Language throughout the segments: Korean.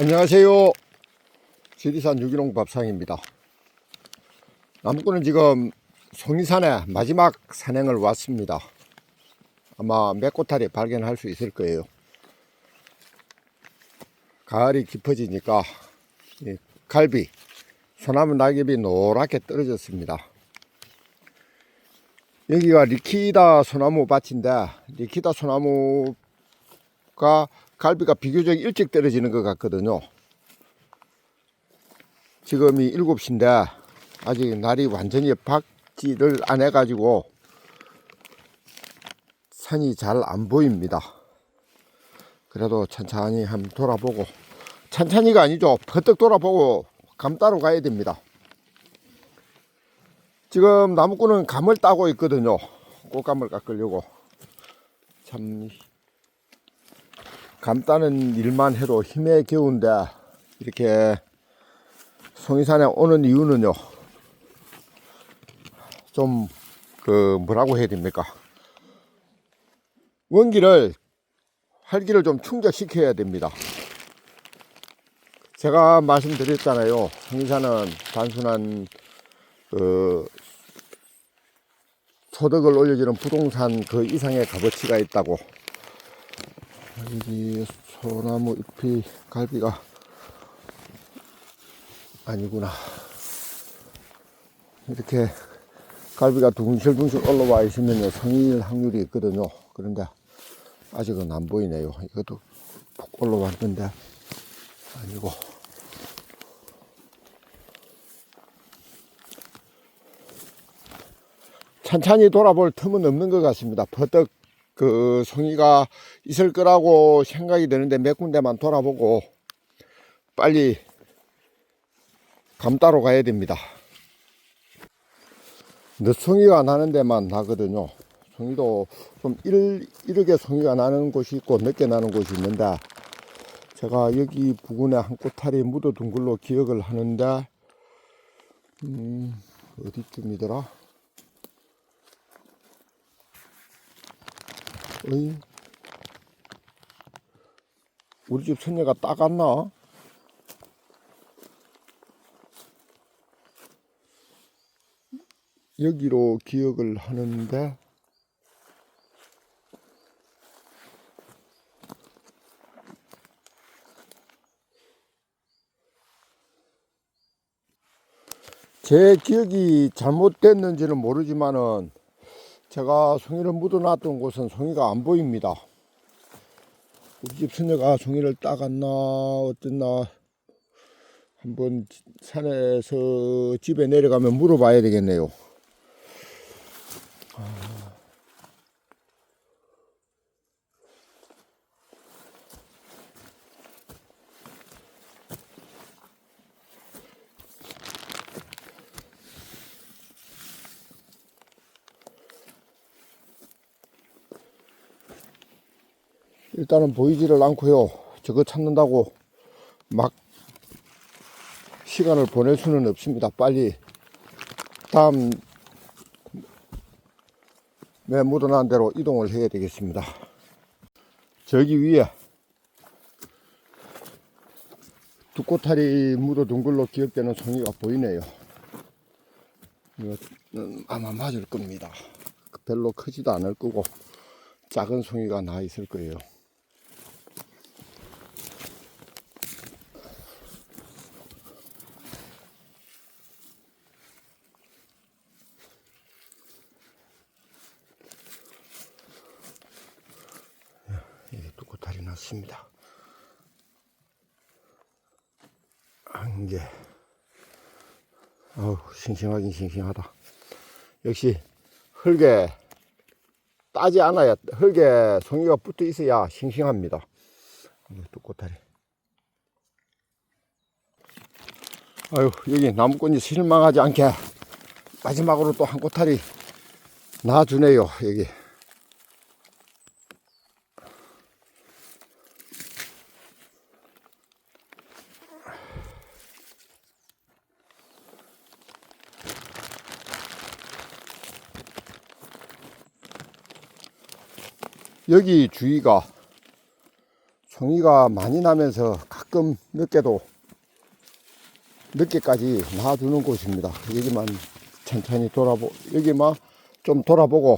안녕하세요. 지리산 유기농 밥상입니다. 나무꾼은 지금 송이산에 마지막 산행을 왔습니다. 아마 맥고타리 발견할 수 있을 거예요. 가을이 깊어지니까 이 갈비, 소나무 낙엽이 노랗게 떨어졌습니다. 여기가 리키다 소나무 밭인데 리키다 소나무가 갈비가 비교적 일찍 떨어지는 것 같거든요. 지금이 7시인데 아직 날이 완전히 밝지를 안 해가지고 산이 잘 안 보입니다. 그래도 천천히 한번 돌아보고 천천히가 아니죠. 퍼뜩 돌아보고 감 따러 가야 됩니다. 지금 나무꾼은 감을 따고 있거든요. 꽃감을 깎으려고. 참, 감 따는 일만 해도 힘에 겨운데, 이렇게 송이산에 오는 이유는요. 좀, 그, 뭐라고 해야 됩니까? 원기를, 활기를 좀 충족시켜야 됩니다. 제가 말씀드렸잖아요. 송이산은 단순한 그 소득을 올려주는 부동산 그 이상의 값어치가 있다고. 여기 소나무 잎이 갈비가 아니구나. 이렇게 갈비가 둥실둥실 올라와 있으면 성일 확률이 있거든요. 그런데 아직은 안 보이네요. 이것도 푹 올라왔는데 아니고. 천천히 돌아볼 틈은 없는 것 같습니다. 퍼뜩 그 송이가 있을 거라고 생각이 드는데 몇 군데만 돌아보고 빨리 감 따러 가야 됩니다. 늦송이가 나는 데만 나거든요. 송이도 좀 일, 이르게 송이가 나는 곳이 있고 늦게 나는 곳이 있는데 제가 여기 부근에 한 꼬타리 묻어둔 걸로 기억을 하는데 음, 어디쯤이더라? 어이? 우리 집 손녀가 따갔나? 여기로 기억을 하는데 제 기억이 잘못됐는지는 모르지만은 제가 송이를 묻어놨던 곳은 송이가 안 보입니다. 우리 집 수녀가 송이를 따갔나 어땠나 한번 산에서 집에 내려가면 물어봐야 되겠네요. 일단은 보이지를 않고요. 저거 찾는다고 막 시간을 보낼 수는 없습니다. 빨리 다음 내 묻어난 대로 이동을 해야 되겠습니다. 저기 위에 두 꼬타리 묻어둔 걸로 기억되는 송이가 보이네요. 이거는 아마 맞을 겁니다. 별로 크지도 않을 거고 작은 송이가 나 있을 거예요. 예, 났습니다. 한 개. 아우, 싱싱하긴 싱싱하다. 역시, 흙에 따지 않아야, 흙에 송이가 붙어 있어야 싱싱합니다. 이거 뚜꼬다리. 아유, 여기 나무꾼이 실망하지 않게 마지막으로 또 한 꼬타리 놔주네요, 여기. 여기 주위가 송이가 많이 나면서 각 조금 늦게도 늦게까지 놔두는 곳입니다. 여기만 천천히 돌아보 여기만 좀 돌아보고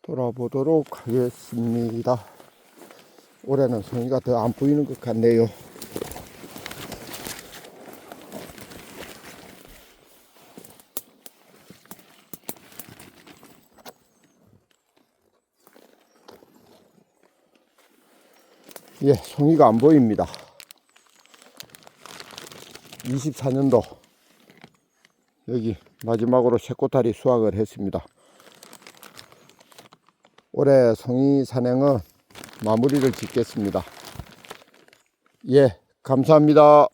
돌아보도록 하겠습니다. 올해는 송이가 더 안 보이는 것 같네요. 예, 송이가 안 보입니다. 24년도 여기 마지막으로 새꼬다리 수확을 했습니다. 올해 송이 산행은 마무리를 짓겠습니다. 예, 감사합니다.